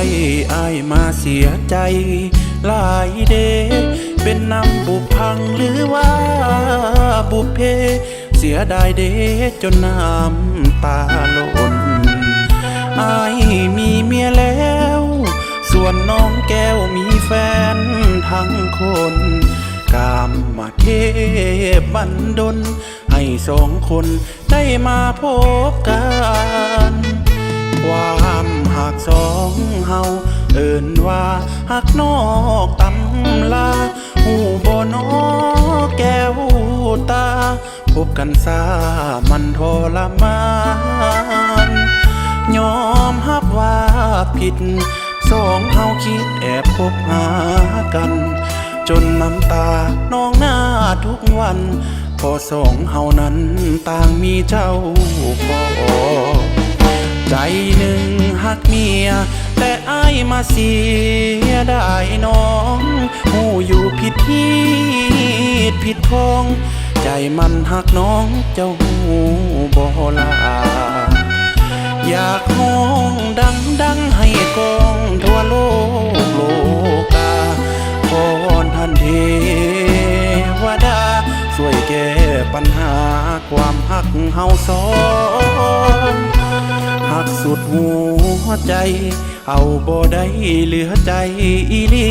ได้อายมาเสียใจ หลายเด เป็นน้ำบุพังหรือว่าบุพเพ เสียดายเดจนน้ำตาหล่นอายมีเมียแล้ว ส่วนน้องแก้วมีแฟนทั้งคนกามมาเทพบันดลให้สองคนได้มาพบกัน ความหักสองเฮาเอินว่าหักนอกตำลาหูบ่นอแก้วตา พบกันซามันทรมานยอมรับว่าผิด สองเฮาคิดแอบคบหากัน จนน้ำตาน้องหน้าทุกวันพอสองเฮานั้นต่างมีเจ้าของ ใจหนึ่งหักเมีย แต่อายมาเสียได้น้องหูอยู่ผิดที่ผิดทอง ใจมันหักน้องเจ้าหูบ่ลา อยากห้องดังดังให้กองทั่วโลกโลกาพรท่านเทวดาช่วยแก้ปัญหาความหักเฮาสอง หักสุดหัวใจ เอาบ่ได้เหลือใจอีลี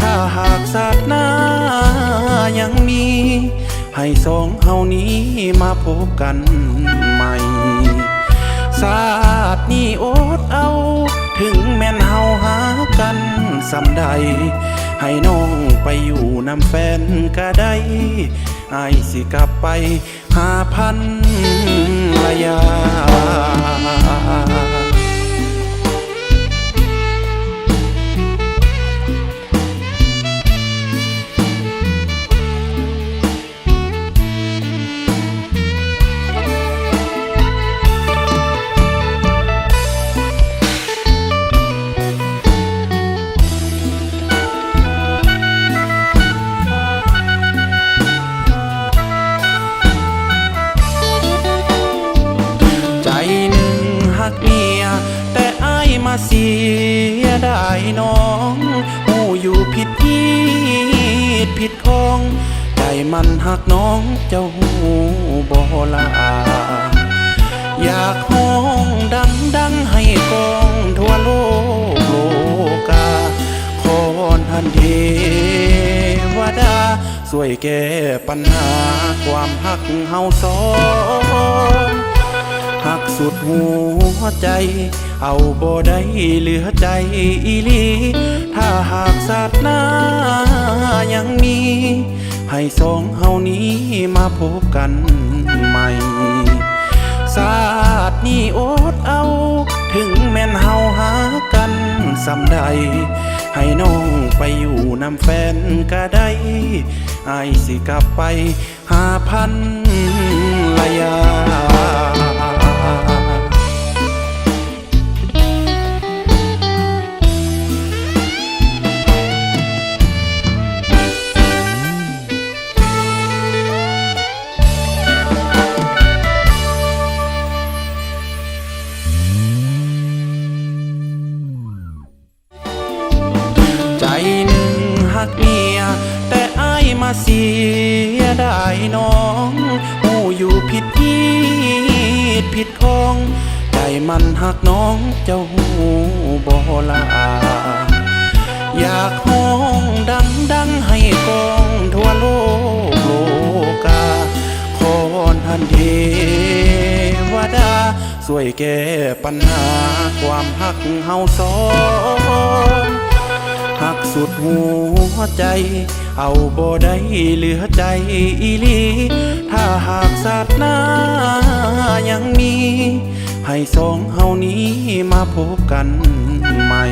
ถ้าหากศาสนายังมี ให้สองเฮานี้มาพบกันใหม่ศาสตร์นี้อดเอา ถึงแม่นเฮาหากันสำใด ให้น้องไปอยู่นำแฟนก็ได้ ไอายสิกลับไปหาพันระยา มันหักน้องเจ้าหูบ่ลา อยากห้องดังดังให้กองทั่วโลกโลกาขอนท่านเทวดาช่วยแก้ปัญหาความหักเฮาสองหักสุดหัวใจ เอาบ่ได้เหลือใจอีลี ถ้าหากศาสนายังมี ให้สองเฮานี้มาพบกันใหม่ ศาสตร์นี้อดเอา ถึงแม่นเฮาหากันสำใด ให้น้องไปอยู่นำแฟนก็ได้ไอสิกลับไปหาพันระยา ผิดของใจมันหักน้องเจ้าหูบ่ลา อยากห้องดังดังให้กองทั่วโลกโลกาขอนท่านเทวดาช่วยแก้ปัญหาความหักเฮาสองหักสุดหัวใจ เอาบ่ได้เหลือใจอีลี ถ้าหากศาสนายังมี ให้สองเฮานี้มาพบกันใหม่